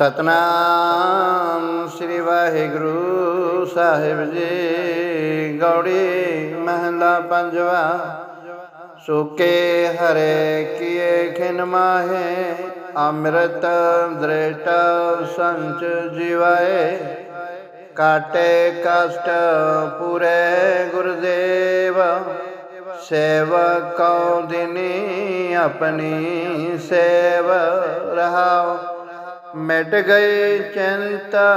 ਸਤਨਾਮ ਸ੍ਰੀ ਵਾਹਿਗੁਰੂ ਸਾਹਿਬ ਜੀ। ਗੌੜੀ ਮਹਲਾ ਪੰਜਵਾ। ਸੁਕੇ ਹਰੇ ਕੀਏ ਖਿਨ ਮਾਹੇ, ਅੰਮ੍ਰਿਤ ਦ੍ਰਿਟ ਸੰਚ ਜੀਵਾਏ। ਕਾਟੇ ਕਸ਼ਟ ਪੂਰੇ ਗੁਰਦੇਵ ਸੇਵਕਉ ਦਿਨੀ ਆਪਣੀ ਸੇਵ ਰਹਾਉ। ਮਿਟ ਗਈ ਚਿੰਤਾ,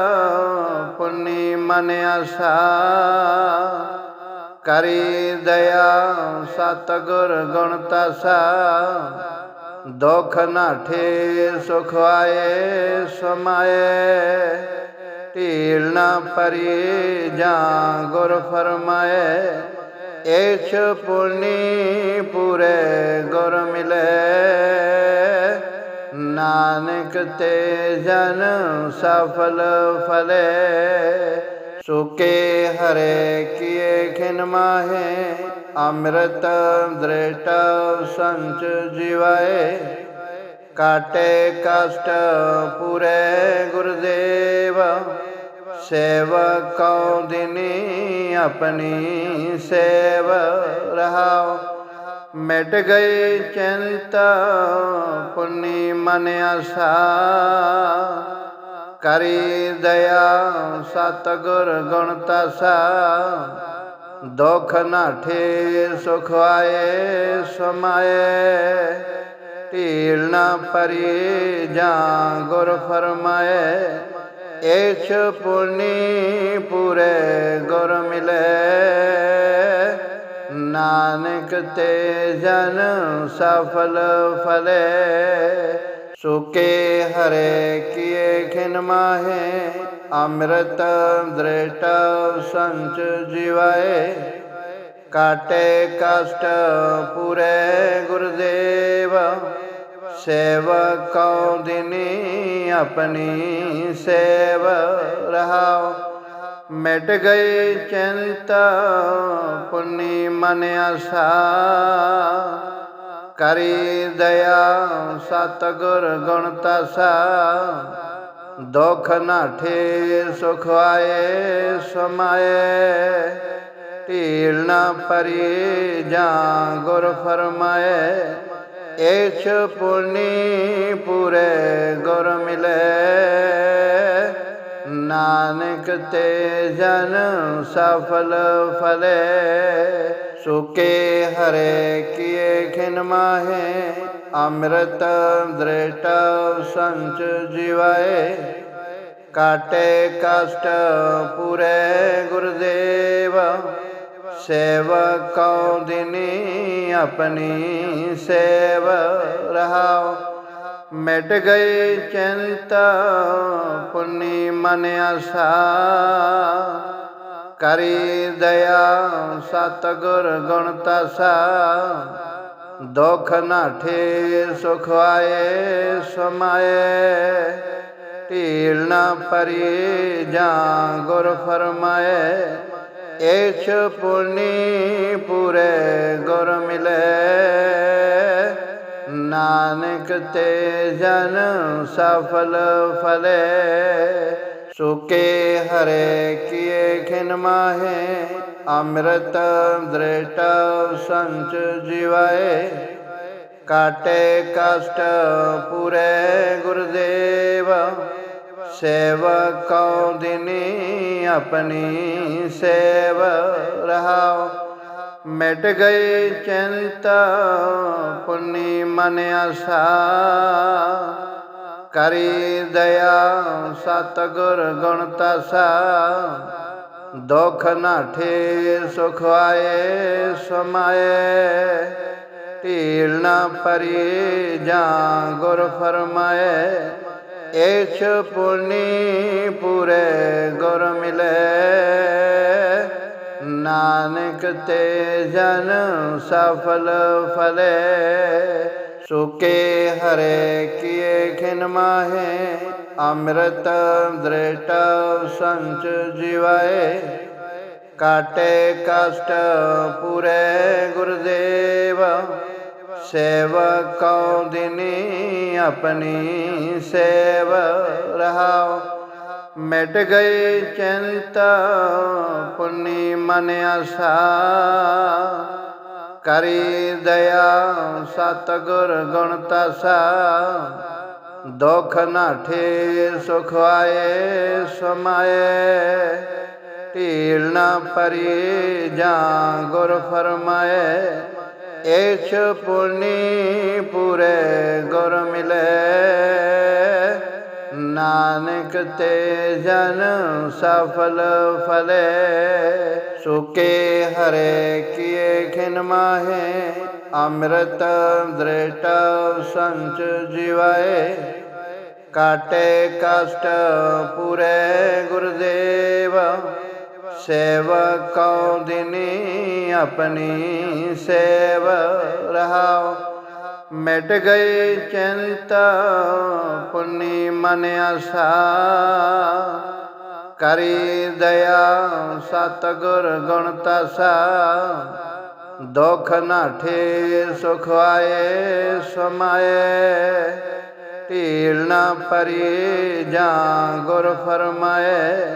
ਪੁੰਨੀ ਮਨ ਆਸਾ। ਕਰੀ ਦਇਆ ਸਤਗੁਰ ਗੁਣ ਤਸਾ। ਦੁਖ ਨਾਠੇ ਸੁਖ ਆਏ, ਸਮਾਏ। ਢੀਲ ਨਾ ਪਰੀ ਜਾਂ ਗੁਰ ਫਰਮਾਏ। ਏਛ ਪੁਨੀ ਪੂਰੇ ਗੁਰ ਮਿਲੇ। ਨਾਨਕ ਤੇ ਜਨ ਸਫਲ ਫਲੇ, ਸੁਕੇ ਹਰੇ ਕੀਏ ਖਿਨ ਮਾਹੇ, ਅੰਮ੍ਰਿਤ ਦ੍ਰਿਟ ਸੰਚ ਜੀਵਾਏ ਕਾਟੇ ਕਸ਼ਟ ਪੂਰੇ ਗੁਰਦੇਵ ਸੇਵਕਉ ਦਿਨੀ ਆਪਣੀ ਸੇਵ ਰਹਾਉ। मिट गए चिंता पुण्य मन आशा करी दया सतगुर गुणतासा दुख नाठे सुख आए समाए ढील न परी जा गुर फरमाए ऐश पुण्य पूरे गुर मिले ਨਾਨਕ ਤੇ ਜਨ ਸਫਲ ਫਲੇ, ਸੁਕੇ ਹਰੇ ਕੀਏ ਖਿਨ ਮਾਹੇ, ਅੰਮ੍ਰਿਤ ਦ੍ਰਿਟ ਸੰਚ ਜੀਵਾਏ। ਕਾਟੇ ਕਸ਼ਟ ਪੂਰੇ ਗੁਰਦੇਵ ਸੇਵਕਉ ਦਿਨੀ ਆਪਣੀ ਸੇਵ ਰਹਾਉ। ਮਿਟ ਗਈ ਚਿੰਤਾ, ਪੁੰਨੀ ਮਨ ਆਸਾ। ਕਰੀ ਦਇਆ ਸਤਗੁਰ ਗੁਣ ਤਸਾ। ਦੁਖ ਨਾਠੇ ਸੁਖ ਆਏ, ਸਮਾਏ। ਢੀਲ ਨਾ ਪਰੀ ਜਾਂ ਗੁਰ ਫਰਮਾਏ। ਏਛ ਪੁਨੀ ਪੂਰੇ ਗੁਰ ਮਿਲੇ। ਨਾਨਕ ਤੇ ਜਨ ਸਫਲ ਫਲੇ, ਸੁਕੇ ਹਰੇ ਕੀਏ ਖਿਨ ਮਾਹੇ, ਅੰਮ੍ਰਿਤ ਦ੍ਰਿਟ ਸੰਚ ਜੀਵਾਏ। ਕਾਟੇ ਕਸ਼ਟ ਪੂਰੇ ਗੁਰਦੇਵ ਸੇਵਕਉ ਦਿਨੀ ਆਪਣੀ ਸੇਵ ਰਹਾਉ। ਮਿਟ ਗਈ ਚਿੰਤਾ, ਪੁੰਨੀ ਮਨ ਆਸਾ। ਕਰੀ ਦਇਆ ਸਤਗੁਰ ਗੁਣ ਤਸਾ। ਦੁਖ ਨਾਠੇ ਸੁਖ ਆਏ, ਸਮਾਏ। ਢੀਲ ਨਾ ਪਰੀ ਜਾਂ ਗੁਰ ਫਰਮਾਏ। ਏਛ ਪੁਨੀ ਪੂਰੇ ਗੁਰ ਮਿਲੇ। ਨਾਨਕ ਤੇ ਜਨ ਸਫਲ ਫਲੇ, ਸੁਕੇ ਹਰੇ ਕੀਏ ਖਿਨ ਮਾਹੇ, ਅੰਮ੍ਰਿਤ ਦ੍ਰਿਟ ਸੰਚ ਜੀਵਾਏ, ਕਾਟੇ ਕਸ਼ਟ ਪੂਰੇ ਗੁਰਦੇਵ ਸੇਵਕਉ ਦਿਨੀ ਆਪਣੀ ਸੇਵ ਰਹਾਉ। ਮਿਟ ਗਈ ਚਿੰਤਾ, ਪੁੰਨੀ ਮਨ ਆਸਾ। ਕਰੀ ਦਇਆ ਸਤਗੁਰ ਗੁਣ ਤਸਾ। ਦੁਖ ਨਾਠੇ ਸੁਖ ਆਏ, ਸਮਾਏ। ਢੀਲ ਨਾ ਪਰੀ ਜਾਂ ਗੁਰ ਫਰਮਾਏ। ਏਛ ਪੁਨੀ ਪੂਰੇ ਗੁਰ ਮਿਲੇ। ਨਾਨਕ ਤੇ ਜਨ ਸਫਲ ਫਲੇ, ਸੁਕੇ ਹਰੇ ਕੀਏ ਖਿਨ ਮਾਹੇ, ਅੰਮ੍ਰਿਤ ਦ੍ਰਿਟ ਸੰਚ ਜੀਵਾਏ, ਕਾਟੇ ਕਸ਼ਟ ਪੂਰੇ ਗੁਰਦੇਵ ਸੇਵਕਉ ਦਿਨੀ ਆਪਣੀ ਸੇਵ ਰਹਾ ਮਿਟ ਗਈ ਚਿੰਤਾ, ਪੁੰਨੀ ਮਨ ਆਸਾ। ਕਰੀ ਦਇਆ ਸਤਿਗੁਰ ਗੁਣ ਤਸਾ। ਦੁਖ ਨਾਠੇ ਸੁਖ ਆਏ, ਸਮਾਏ। ਢੀਲ ਨਾ ਪਰੀ ਜਾਂ ਗੁਰ ਫਰਮਾਏ। ਏਛ ਪੁਨੀ ਪੂਰੇ ਗੁਰ ਮਿਲੇ। ਨਾਨਕ ਤੇ ਜਨ ਸਫਲ ਫਲੇ, ਸੁਕੇ ਹਰੇ ਕੀਏ ਖਿਨ ਮਾਹੇ, ਅੰਮ੍ਰਿਤ ਦ੍ਰਿਟ ਸੰਚ ਜਿਵਾਏ। ਕਾਟੇ ਕਸ਼ਟ ਪੂਰੇ ਗੁਰਦੇਵ ਸੇਵਕਉ ਦਿਨੀ ਆਪਣੀ ਸੇਵ ਰਹਾਉ। ਮਿਟ ਗਈ ਚਿੰਤਾ, ਪੁੰਨੀ ਮਨ ਆਸਾ। ਕਰੀ ਦਇਆ ਸਤਿਗੁਰ ਗੁਣ ਤਸਾ। ਦੁਖ ਨਾਠੇ ਸੁਖ ਆਏ, ਸਮਾਏ। ਢੀਲ ਨਾ ਪਰੀ ਜਾਂ ਗੁਰ ਫਰਮਾਏ।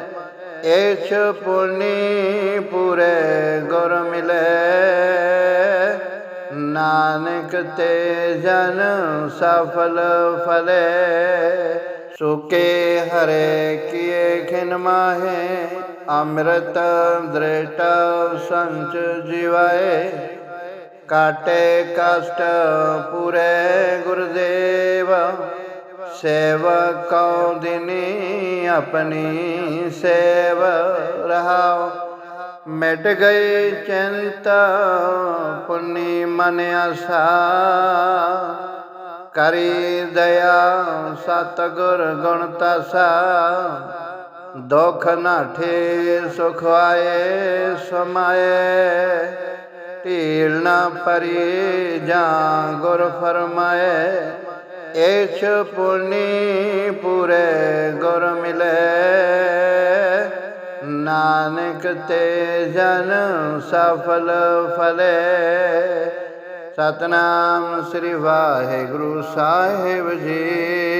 ਏਛ ਪੁਨੀ ਪੂਰੇ ਤੇ ਜਨ ਸਫਲ ਫਲੇ, ਸੁਕੇ ਹਰੇ ਕੀਏ ਖਿਨ ਮਾਹੇ, ਅੰਮ੍ਰਿਤ ਦ੍ਰਿਟ ਸੰਚ ਜਿਵਾਏ। ਕਾਟੇ ਕਸ਼ਟ ਪੂਰੇ ਗੁਰਦੇਵ ਸੇਵਕਉ ਦਿਨੀ ਆਪਣੀ ਸੇਵ। ਮਿਟ ਗਈ ਚਿੰਤਾ, ਪੁੰਨੀ ਮਨ ਆਸਾ। ਕਰੀ ਦਇਆ ਸਤਿਗੁਰ ਗੁਣ ਤਸਾ। ਦੁਖ ਨਾਠੇ ਸੁਖ ਆਏ, ਸਮਾਏ। ਢੀਲ ਨਾ ਪਰੀ ਜਾਂ ਗੁਰ ਫਰਮਾਏ। ਏਛ ਪੁਨੀ ਪੂਰੇ ਗੁਰ ਮਿਲੇ। ਨਾਨਕ ਤੇ ਜਨ ਸਫਲ ਫਲੇ। ਸਤਨਾਮ ਸ੍ਰੀ ਵਾਹਿਗੁਰੂ ਸਾਹਿਬ ਜੀ।